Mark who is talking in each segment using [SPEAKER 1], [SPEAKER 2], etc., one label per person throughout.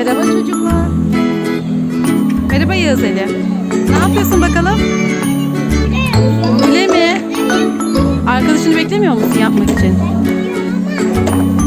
[SPEAKER 1] Merhaba çocuklar. Merhaba Yağız Ali. Ne yapıyorsun bakalım? Öyle mi? Arkadaşını beklemiyor musun yapmak için?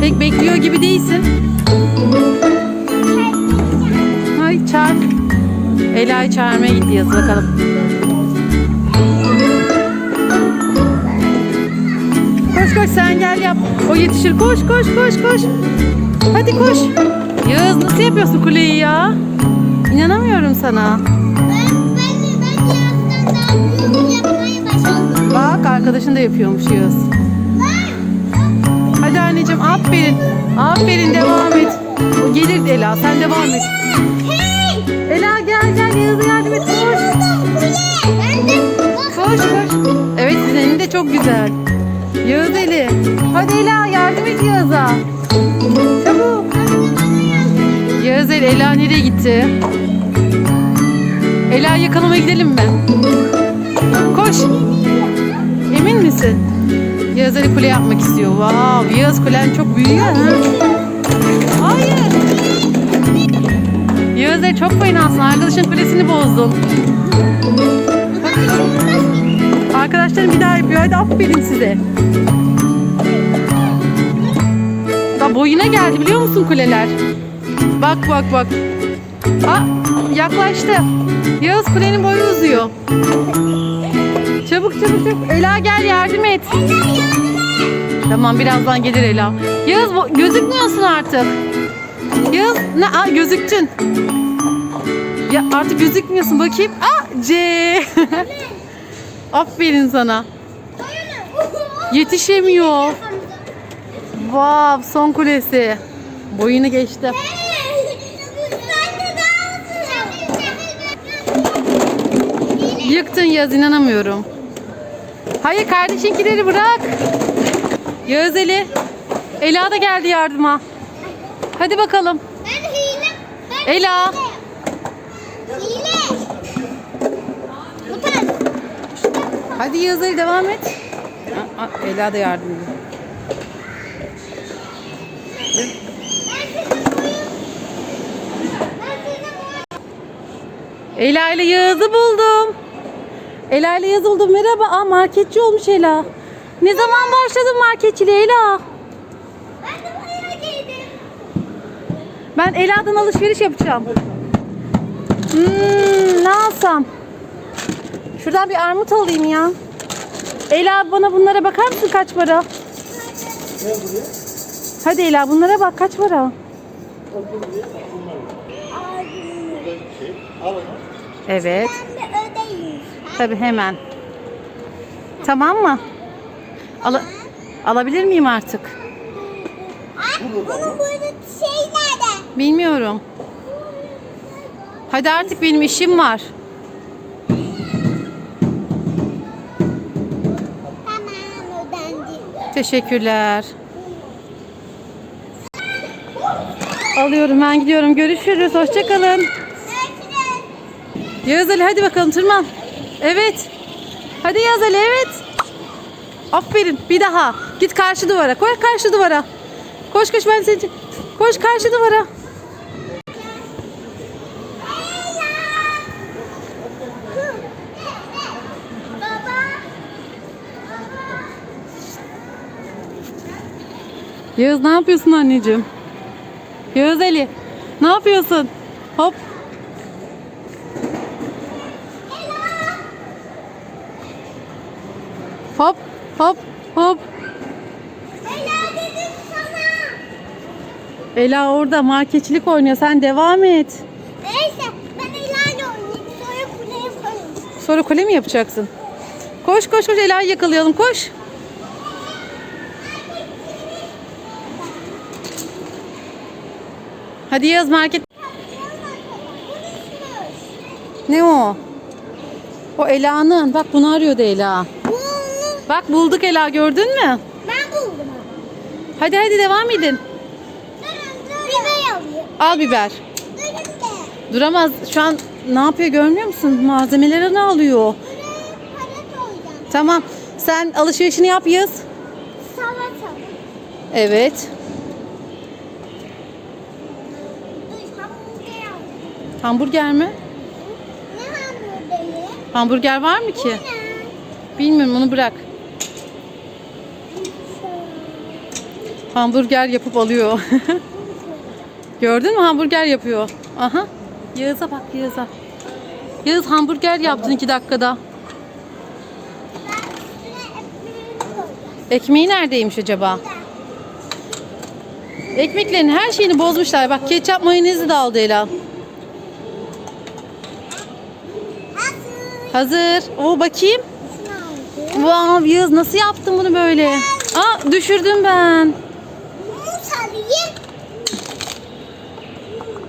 [SPEAKER 1] Pek bekliyor gibi değilsin. Ay çağır. Ela'yı çağırmaya gitti Yağız bakalım. Koş koş sen gel yap. O yetişir. Koş koş koş koş. Hadi koş. Yağız nasıl yapıyorsun kuleyi ya? İnanamıyorum sana. Bak arkadaşın da yapıyormuş Yağız. Hadi anneciğim aferin. Aferin devam et. Gelir Ela sen devam et. Ela gel gel Yağız'a yardım et. Koş. Koş koş. Evet senin de çok güzel. Yağız Eli. Hadi Ela yardım et Yağız'a. Ela nereye gitti? Ela yakalamaya gidelim mi? Koş. Emin misin? Yağız Ali kule yapmak istiyor. Wow, Yağız kulen çok büyüyor ha. Hayır. Yağız Ali çok fenasın. Arkadaşın kulesini bozdun. Arkadaşlarım bir daha yapıyor. Hadi aferin size. Da boyuna geldi biliyor musun kuleler? Bak bak bak. Aa, yaklaştı. Yağız kulenin boyu uzuyor. Çabuk çabuk çabuk. Ela gel yardım et. Tamam birazdan gelir Ela. Yağız gözükmüyorsun artık. Yağız ne? Aa, gözüktün. Ya artık gözükmüyorsun bakayım. Aa C. Aferin sana. Yetişemiyor. Wow, son kulesi. Boyunu geçti. Yıktın Yağız inanamıyorum. Hayır kardeşinkileri bırak. Yağız Eli. Ela da geldi yardıma. Hadi bakalım. Ela. Hadi Yağız Ali devam et. Aa, aa, Ela da yardım ediyor. Ela ile Yağız'ı buldum. Ela ile buldum. Merhaba. Aa, marketçi olmuş Ela. Ne zaman başladın marketçiliğe Ela? Ben Ela'dan alışveriş yapacağım. Hmm, ne alsam? Şuradan bir armut alayım ya. Ela bana bunlara bakar mısın kaç para? Hadi Ela bunlara bak kaç para? Evet. Tabii hemen. Tamam mı? Al alabilir miyim artık?
[SPEAKER 2] Bunun burada şey nerede?
[SPEAKER 1] Bilmiyorum. Hadi artık benim işim var.
[SPEAKER 2] Tamam ödendi.
[SPEAKER 1] Teşekkürler. Alıyorum ben gidiyorum. Görüşürüz. Hoşçakalın. Yağız Ali hadi bakalım tırman. Evet. Hadi Yağız Ali evet. Aferin bir daha. Git karşı duvara. Koy karşı duvara. Koş koş ben seni. Koş karşı duvara. Yağız ne yapıyorsun anneciğim? Yağız Ali ne yapıyorsun? Hop. Hop hop hop.
[SPEAKER 2] Ela dedim sana.
[SPEAKER 1] Ela orada marketçilik oynuyor. Sen devam et.
[SPEAKER 2] Neyse ben Ela'yla oynayayım. Sonra kuleye koyayım.
[SPEAKER 1] Sonra kule mi yapacaksın? Koş koş koş Ela'yı yakalayalım koş. Hadi Yağız market. Ne o? O Ela'nın. Bak bunu arıyordu Ela. Bak bulduk Ela gördün mü?
[SPEAKER 2] ben buldum.
[SPEAKER 1] Hadi hadi devam edin.
[SPEAKER 2] Durun durun. Biber alayım.
[SPEAKER 1] Al biber.
[SPEAKER 2] Durun de.
[SPEAKER 1] Duramaz. Şu an ne yapıyor görmüyor musun? Malzemeleri ne alıyor?
[SPEAKER 2] Koyacağım.
[SPEAKER 1] Tamam. Sen alışverişini yap Yağız.
[SPEAKER 2] Salata.
[SPEAKER 1] Evet. Hamburger mi?
[SPEAKER 2] Ne hamburgeri?
[SPEAKER 1] Hamburger var mı ki? Bilmiyorum onu bırak. Hamburger yapıp alıyor. Gördün mü hamburger yapıyor. Aha. Yağız'a bak Yağız'a. Yağız hamburger yaptın iki dakikada. Ekmeği neredeymiş acaba? Ekmeklerin her şeyini bozmuşlar. Bak ketçap mayonezi de aldı Ela.
[SPEAKER 2] Hazır.
[SPEAKER 1] Oo bakayım. Wow Yağız nasıl yaptın bunu böyle? Aa düşürdüm ben.
[SPEAKER 2] Alayım.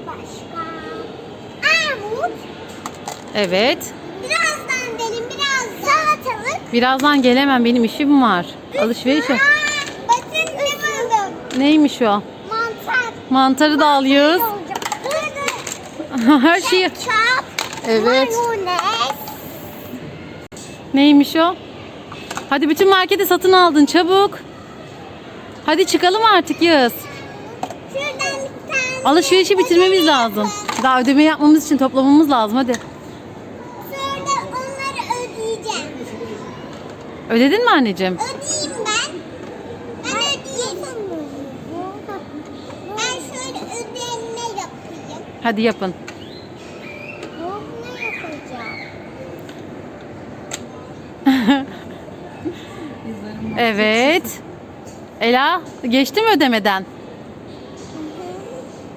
[SPEAKER 2] Başka. Armut.
[SPEAKER 1] Evet.
[SPEAKER 2] Birazdan dedim biraz salatalık.
[SPEAKER 1] Birazdan gelemem benim işim var. Alışveriş.
[SPEAKER 2] Aa, bakın ne buldum.
[SPEAKER 1] Neymiş o?
[SPEAKER 2] Mantar.
[SPEAKER 1] Mantarı da al Yağız.
[SPEAKER 2] olacak. Burada
[SPEAKER 1] Her şeyi.
[SPEAKER 2] ketçap.
[SPEAKER 1] Evet.
[SPEAKER 2] Mayonez.
[SPEAKER 1] Neymiş o? Hadi bütün marketi satın aldın çabuk. Hadi çıkalım artık Yağız. Alışverişi bitirmemiz lazım. Daha ödeme yapmamız için toplamamız lazım hadi.
[SPEAKER 2] Sonra onları ödeyeceğim.
[SPEAKER 1] Ödedin mi anneciğim?
[SPEAKER 2] Ödeyeyim ben. Ben ödeyeyim. Ben şöyle ödeme yapayım.
[SPEAKER 1] Hadi yapın.
[SPEAKER 2] Ne yapacağım?
[SPEAKER 1] Evet. Ela geçti mi ödemeden?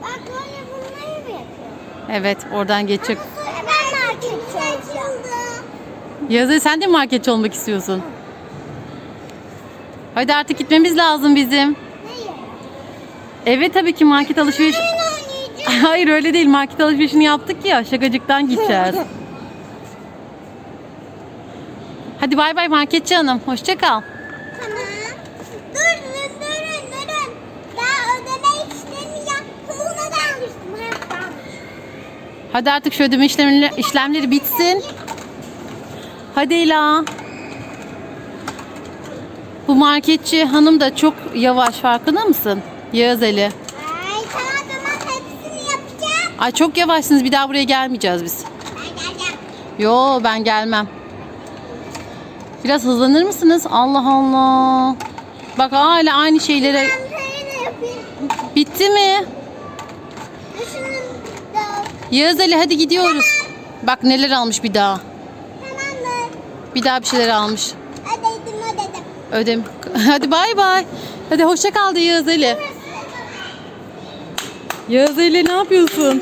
[SPEAKER 2] Bak böyle bunları mı yapıyorum?
[SPEAKER 1] Evet oradan.
[SPEAKER 2] Sonra ben marketçi olacağım.
[SPEAKER 1] Yağız sen de marketçi olmak istiyorsun? Hadi artık gitmemiz lazım bizim. Evet tabii ki market alışveriş. Hayır öyle değil. Market alışverişini yaptık ya. Şakacıktan gideceğiz. Hadi bay bay marketçi hanım. Hoşça kal.
[SPEAKER 2] Tamam. Durun durun durun. Daha ödeme işlemi yaptım. Ona kalmıştım. Ha, kalmış.
[SPEAKER 1] Hadi artık şu ödeme işlemleri, işlemleri bitsin. Hadi Ela. Bu marketçi hanım da çok yavaş farkında mısın? Yağız Ali.
[SPEAKER 2] Ay tamam tamam hepsini yapacağım.
[SPEAKER 1] Ay çok yavaşsınız. Bir daha buraya gelmeyeceğiz biz.
[SPEAKER 2] Ben geleceğim.
[SPEAKER 1] Yo ben gelmem. Biraz hızlanır mısınız? Allah Allah. Bak hala aynı şeylere. Bitti mi? Yağız Ali hadi gidiyoruz. Bak neler almış bir daha.
[SPEAKER 2] tamamdır.
[SPEAKER 1] Bir daha bir şeyler almış.
[SPEAKER 2] Ödedim ödedim.
[SPEAKER 1] Ödem. Hadi bay bay. Hadi hoşça kal de Yağız Ali. Yağız Ali ne yapıyorsun?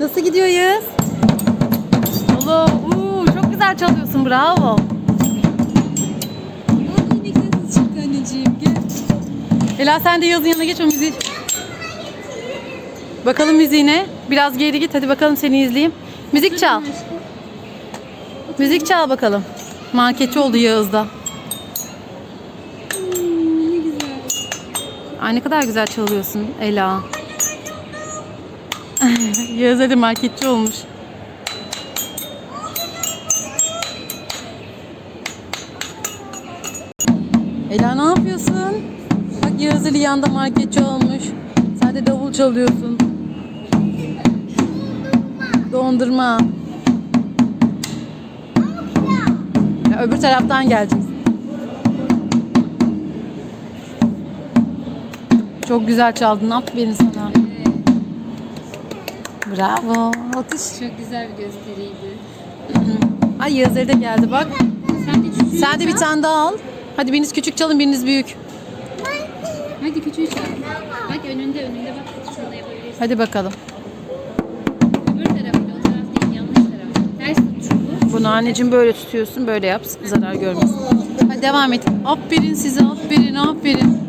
[SPEAKER 1] Nasıl gidiyor Yağız? Allah, uuu, çok güzel çalıyorsun bravo. Ela sen de Yağız'ın yanına geç o müziği. Bakalım müziğine. Biraz geri git hadi bakalım seni izleyeyim. Müzik çal. Müzik çal bakalım. Marketçi oldu Yağız'da.
[SPEAKER 3] Ne güzel.
[SPEAKER 1] Ay ne kadar güzel çalıyorsun Ela. Yağız hadi marketçi olmuş. Ela ne yapıyorsun? Yağız Ali yanda marketçi olmuş. Sen de davul çalıyorsun. Dondurma. Ya öbür taraftan geleceğiz. Çok güzel çaldın. Aferin sana. Bravo. Alkış.
[SPEAKER 3] Çok güzel bir gösteriydi.
[SPEAKER 1] Ay Yağız Ali de geldi bak.
[SPEAKER 3] Sen de
[SPEAKER 1] Sen de bir tane daha al. Hadi biriniz küçük çalın biriniz büyük.
[SPEAKER 3] Hadi küçüğü çal. Bak önünde önünde bak. Şurada yapabilirsin.
[SPEAKER 1] Hadi bakalım.
[SPEAKER 3] Öbür tarafta o taraf değil yanlış taraf. Ters tut şunu.
[SPEAKER 1] Bunu anneciğim böyle tutuyorsun. Böyle yap. Zarar görmesin. Hadi devam et. Aferin size. Aferin. Aferin.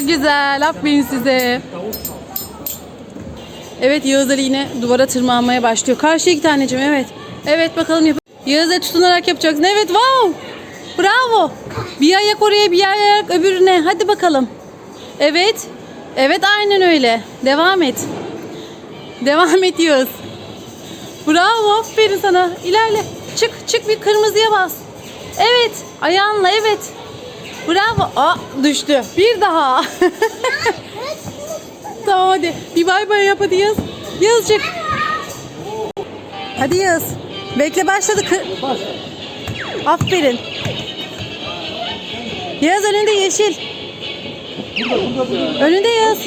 [SPEAKER 1] Çok güzel. Aferin size. Evet Yağız Ali yine duvara tırmanmaya başlıyor. Karşıya git anneciğim evet. Evet bakalım yap. Yağız'a tutunarak yapacaksın. Evet wow. Bravo. Bir ayak oraya bir ayak öbürüne. Hadi bakalım. Evet. Evet aynen öyle. Devam et. Devam et Yağız. Bravo aferin sana. İlerle. Çık çık bir kırmızıya bas. Evet ayağınla evet. Bravo. Aa düştü. Bir daha. tamam hadi. Bir bay bay yap hadi. Yağız çık. Hadi Yağız. Bekle başladı. Aferin. Yağız önünde yeşil. Önünde Yağız.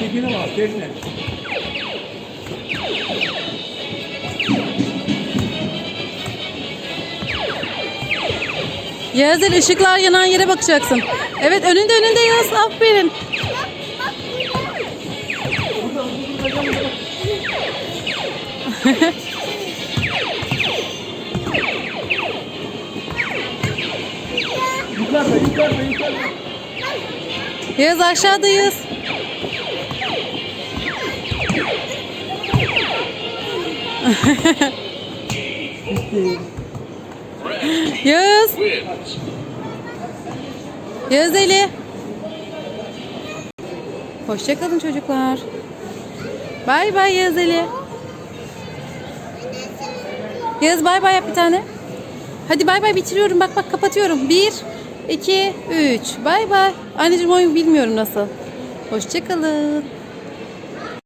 [SPEAKER 4] Tekine bak, tekine.
[SPEAKER 1] Yağız'ın ışıklar yanan yere bakacaksın. Evet önünde önünde Yağız. Aferin.
[SPEAKER 4] Yukarıda, yukarıda, yukarıda.
[SPEAKER 1] Yağız aşağıdayız. Yağız. Yağız Ali. Hoşçakalın çocuklar. Bay bay Yağız Ali. Yağız bay bay yap bir tane. Hadi bay bay bitiriyorum. Bak bak kapatıyorum. Bir, iki, üç. Bay bay. Anneciğim oyun bilmiyorum nasıl. Hoşçakalın.